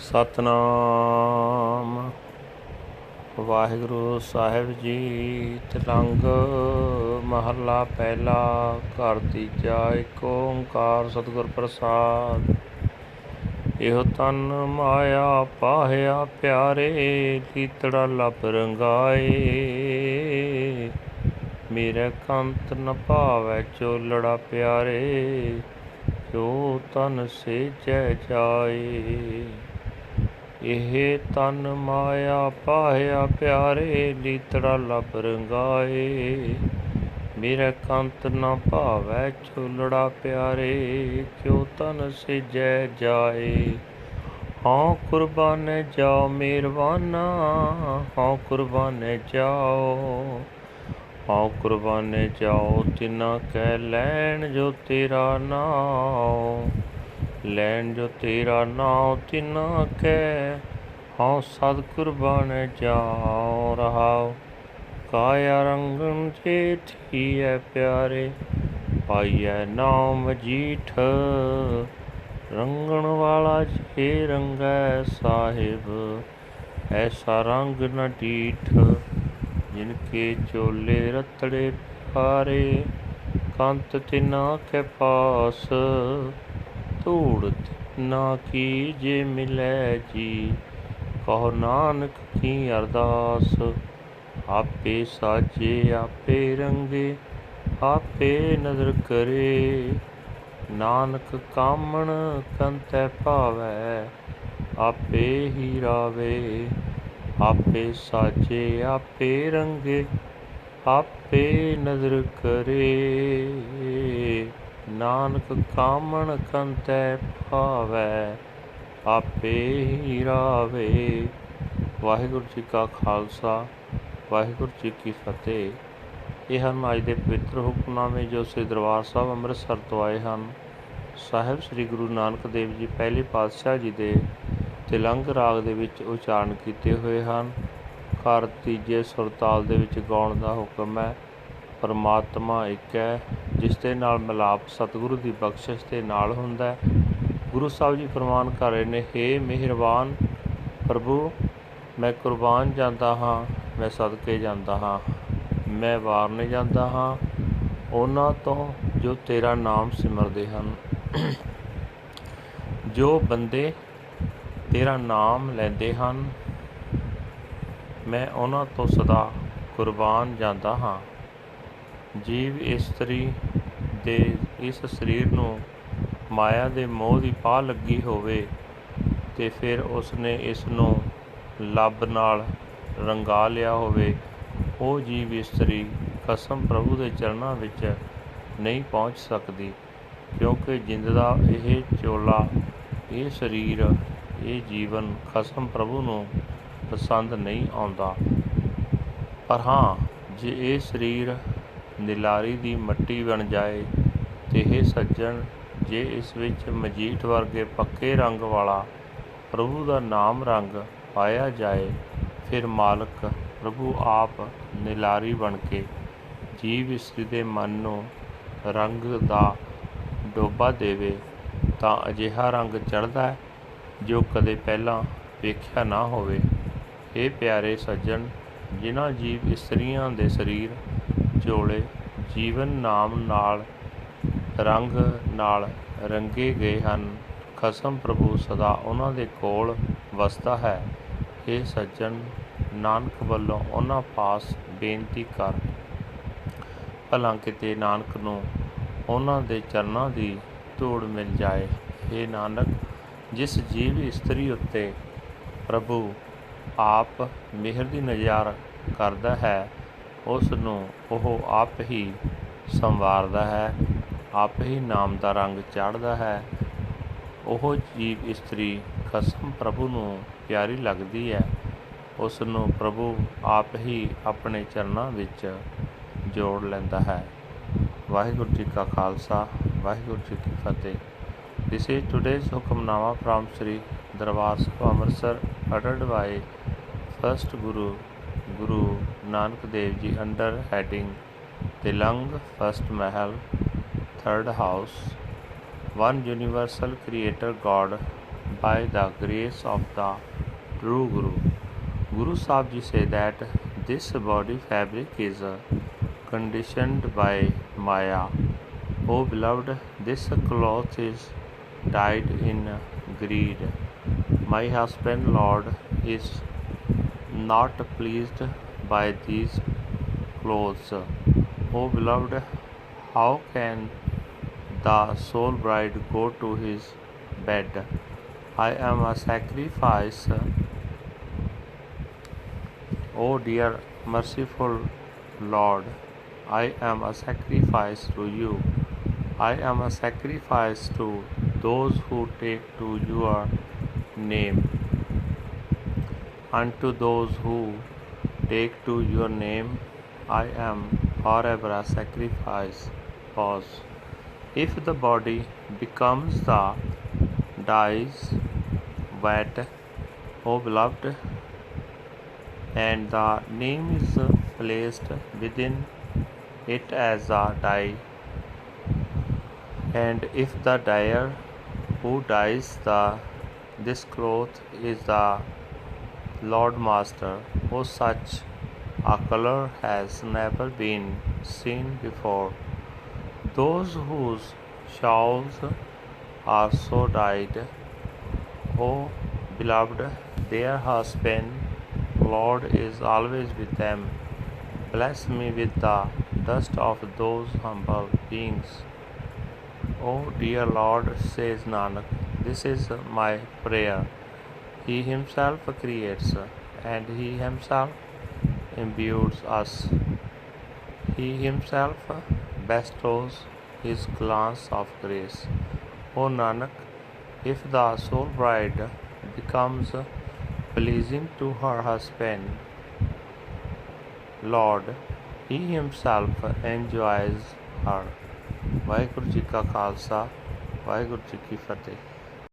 ਸਤਨਾਮ। ਵਾਹਿਗੁਰੂ ਸਾਹਿਬ ਜੀ, ਤਿਲੰਗ ਮਹੱਲਾ ਪਹਿਲਾ, ਘਰ ਤੀਜਾ ਏਕ ਓੰਕਾਰ ਸਤਿਗੁਰ ਪ੍ਰਸਾਦ। ਇਹੋ ਤਨ ਮਾਇਆ ਪਾਹਿਆ ਪਿਆਰੇ ਕੀਤੜਾ ਲੱਭ ਰੰਗਾਏ। ਮੇਰੇ ਕੰਤ ਨ ਭਾਵੈ ਚੋਲੜਾ ਪਿਆਰੇ, ਜੋ ਤਨ ਸੇਜੈ ਜਾਏ। ਇਹ ਤਨ ਮਾਇਆ ਪਾਇਆ ਪਿਆਰੇ, ਲੀਤੜਾ ਲੱਭ ਰੰਗਾਏ। ਮੇਰੇ ਕੰਤ ਨਾ ਭਾਵੈ ਚੋਲੜਾ ਪਿਆਰੇ, ਕਿਉ ਤਨ ਸਿਜੈ ਜਾਏ? ਹਾਂ ਕੁਰਬਾਨੇ ਜਾਓ ਮਿਹਰਬਾਨਾ ਹਾਂ ਕੁਰਬਾਨੇ ਜਾਓ। ਹਾਂ ਕੁਰਬਾਨੇ ਜਾਓ, ਤਿਨਾ ਕਹਿ ਲੈਣ ਜੋ ਤੇਰਾ ਨਾਮ ਲੈਣ ਜੋ ਤੇਰਾ ਨਾਮ ਤਿਨਾ ਕੈ ਹਾਂ ਸਦ ਕੁਰਬਾਨੇ ਜਾਓ ਰਹਾਓ ਕਾਇਆ ਰੰਗਨ ਜੇ ਥੀਐ ਪਿਆਰੇ, ਪਾਈਐ ਨਾਮ ਜੀਠ। ਰੰਗਣ ਵਾਲਾ ਜੇ ਰੰਗੈ ਸਾਹਿਬ, ਐਸਾ ਰੰਗ ਨ ਡੀਠ। ਜਿਨ ਕੇ ਚੋਲੇ ਰਤੜੇ ਪਿਆਰੇ, ਕੰਤ ਤਿਨਾ ਕੇ ਪਾਸ। ਧੂੜ ਨਾ ਕੀ ਜੇ ਮਿਲੈ ਜੀ। ਕਹੋ ਨਾਨਕ ਕੀ ਅਰਦਾਸ, ਆਪੇ ਸਾਜੇ, ਆਪੇ ਰੰਗੇ, ਆਪੇ ਨਜ਼ਰ ਕਰੇ। ਨਾਨਕ ਕਾਮਣ ਕੰਤੈ ਭਾਵੈ, ਆਪੇ ਹੀ ਰਾਵੇ। ਆਪੇ ਸਾਜੇ, ਆਪੇ ਰੰਗੇ, ਆਪੇ ਨਜ਼ਰ ਕਰੇ। ਨਾਨਕ ਕਾਮਣ ਕੰਤੈ ਭਾਵੈ, ਆਪੇ ਹੀ ਰਾਵੇ। ਵਾਹਿਗੁਰੂ ਜੀ ਕਾ ਖਾਲਸਾ, ਵਾਹਿਗੁਰੂ ਜੀ ਕੀ ਫਤਿਹ। ਇਹ ਹਨ ਅੱਜ ਦੇ ਪਵਿੱਤਰ ਹੁਕਮਨਾਮੇ ਜੋ ਸ੍ਰੀ ਦਰਬਾਰ ਸਾਹਿਬ ਅੰਮ੍ਰਿਤਸਰ ਤੋਂ ਆਏ ਹਨ। ਸਾਹਿਬ ਸ੍ਰੀ ਗੁਰੂ ਨਾਨਕ ਦੇਵ ਜੀ ਪਹਿਲੇ ਪਾਤਸ਼ਾਹ ਜੀ ਦੇ ਤਿਲੰਗ ਰਾਗ ਦੇ ਵਿੱਚ ਉਚਾਰਨ ਕੀਤੇ ਹੋਏ ਹਨ। ਘਰ ਤੀਜੇ ਸੁਰਤਾਲ ਦੇ ਵਿੱਚ ਗਾਉਣ ਦਾ ਹੁਕਮ ਹੈ। ਪਰਮਾਤਮਾ ਇੱਕ ਹੈ, ਜਿਸ ਦੇ ਨਾਲ ਮਿਲਾਪ ਸਤਿਗੁਰੂ ਦੀ ਬਖਸ਼ਿਸ਼ ਦੇ ਨਾਲ ਹੁੰਦਾ ਹੈ। ਗੁਰੂ ਸਾਹਿਬ ਜੀ ਫਰਮਾਨ ਕਰ ਰਹੇ ਨੇ हे ਮਿਹਰਬਾਨ ਪ੍ਰਭੂ, ਮੈਂ ਕੁਰਬਾਨ ਜਾਂਦਾ ਹਾਂ, ਮੈਂ ਸਦਕੇ ਜਾਂਦਾ ਹਾਂ, ਮੈਂ ਵਾਰਨੇ ਜਾਂਦਾ ਹਾਂ, ਉਹਨਾਂ ਤੋਂ ਜੋ ਤੇਰਾ ਨਾਮ ਸਿਮਰਦੇ ਹਨ। ਜੋ ਬੰਦੇ ਤੇਰਾ ਨਾਮ ਲੈਂਦੇ ਹਨ, ਮੈਂ ਉਹਨਾਂ ਤੋਂ ਸਦਾ ਕੁਰਬਾਨ ਜਾਂਦਾ ਹਾਂ। ਜੀਵ ਇਸਤਰੀ ਦੇ, ਇਸ ਸਰੀਰ ਨੂੰ ਮਾਇਆ ਦੇ ਮੋਹ ਦੀ ਪਾਹ ਲੱਗੀ ਹੋਵੇ ਤੇ ਫਿਰ ਉਸਨੇ ਇਸ ਨੂੰ ਲੱਭ ਨਾਲ ਰੰਗਾ ਲਿਆ ਹੋਵੇ। ਉਹ ਜੀਵ ਇਸਤਰੀ ਕਸਮ ਪ੍ਰਭੂ ਦੇ ਚਰਨਾਂ ਵਿੱਚ ਨਹੀਂ ਪਹੁੰਚ ਸਕਦੀ, ਕਿਉਂਕਿ ਜਿੰਦ ਦਾ ਇਹ ਚੋਲਾ, ਇਹ ਸਰੀਰ, ਇਹ ਜੀਵਨ ਖਸਮ ਪ੍ਰਭੂ ਨੂੰ ਪਸੰਦ ਨਹੀਂ ਆਉਂਦਾ। ਪਰ ਹਾਂ, ਜੇ ਇਹ ਸਰੀਰ ਨਿਲਾਰੀ ਦੀ ਮੱਟੀ ਬਣ ਜਾਏ ਤੇ ਇਹ ਸੱਜਣ, ਜੇ ਇਸ ਵਿੱਚ ਮਜੀਠ ਵਰਗੇ ਪੱਕੇ ਰੰਗ ਵਾਲਾ ਪ੍ਰਭੂ ਦਾ ਨਾਮ ਰੰਗ ਪਾਇਆ ਜਾਏ, ਫਿਰ ਮਾਲਕ ਪ੍ਰਭੂ ਆਪ ਨਿਲਾਰੀ ਬਣ ਕੇ ਜੀਵ ਇਸਤਰੀ ਦੇ ਮਨ ਨੂੰ ਰੰਗ ਦਾ ਡੋਬਾ ਦੇਵੇ, ਤਾਂ ਅਜਿਹਾ ਰੰਗ ਚੜ੍ਹਦਾ ਹੈ ਜੋ ਕਦੇ ਪਹਿਲਾਂ ਵੇਖਿਆ ਨਾ ਹੋਵੇ। ਇਹ ਪਿਆਰੇ ਸੱਜਣ, ਜਿਨ੍ਹਾਂ ਜੀਵ ਇਸਤਰੀਆਂ ਦੇ ਸਰੀਰ ਚੋਲੇ ਜੀਵਨ ਨਾਮ ਨਾਲ, ਰੰਗ ਨਾਲ ਰੰਗੇ ਗਏ ਹਨ। ਖਸਮ ਪ੍ਰਭੂ ਸਦਾ ਉਹਨਾਂ ਦੇ ਕੋਲ ਵਸਦਾ ਹੈ। ਇਹ ਸੱਜਣ, ਨਾਨਕ ਵੱਲੋਂ ਉਹਨਾਂ ਪਾਸ ਬੇਨਤੀ ਕਰ। ਭਲਾ ਕਿਤੇ ਨਾਨਕ ਨੂੰ ਉਹਨਾਂ ਦੇ ਚਰਨਾਂ ਦੀ ਧੂੜ ਮਿਲ ਜਾਏ। ਇਹ ਨਾਨਕ, ਜਿਸ ਜੀਵ ਇਸਤਰੀ ਉੱਤੇ ਪ੍ਰਭੂ ਆਪ ਮਿਹਰ ਦੀ ਨਜ਼ਰ ਕਰਦਾ ਹੈ ਉਸ ਨੂੰ ਉਹ ਆਪ ਹੀ ਸੰਵਾਰਦਾ ਹੈ, ਆਪ ਹੀ ਨਾਮ ਦਾ ਰੰਗ ਚਾੜਦਾ ਹੈ। ਉਹ ਜੀਵ ਇਸਤਰੀ ਖਸਮ ਪ੍ਰਭੂ ਨੂੰ ਪਿਆਰੀ ਲੱਗਦੀ ਹੈ। ਉਸ ਨੂੰ ਪ੍ਰਭੂ ਆਪ ਹੀ ਆਪਣੇ ਚਰਨਾਂ ਵਿੱਚ ਜੋੜ ਲੈਂਦਾ ਹੈ। ਵਾਹਿਗੁਰੂ ਜੀ ਕਾ ਖਾਲਸਾ, ਵਾਹਿਗੁਰੂ ਜੀ ਕੀ ਫਤਿਹ। This is today's Hukamnama from Sri Darbar Sahib Amritsar uttered by first Guru Guru Nanak Dev Ji under heading Tilang First Mahal Third House One Universal Creator God by the grace of the true Guru. Guru Sahib Ji say that this body fabric is conditioned by Maya. O beloved, this cloth is dyed in greed. My husband, Lord, is not pleased by these clothes. O beloved, how can the soul bride go to his bed? I am a sacrifice. O dear merciful Lord, I am a sacrifice to you. I am a sacrifice to those who take to your name. Unto those who take to your name, I am forever a sacrifice. Pause. If the body becomes the dies wet, O beloved, and the name is placed within it as a die. And if the dyer who dyes the this cloth is the Lord Master, who such a color has never been seen before. Those whose shawls are so dyed, O beloved, their husband Lord is always with them. Bless me with the dust of those humble beings. O dear Lord, says Nanak, this is my prayer. He himself creates and he himself imbues us. He himself bestows his glance of grace. O Nanak, if the soul bride becomes pleasing to her husband. Lord, He Himself enjoys her. Waheguru ji ਕਾ ਖਾਲਸਾ ਵਾਹਿਗੁਰੂ ਜੀ ਕੀ ਫਤਿਹ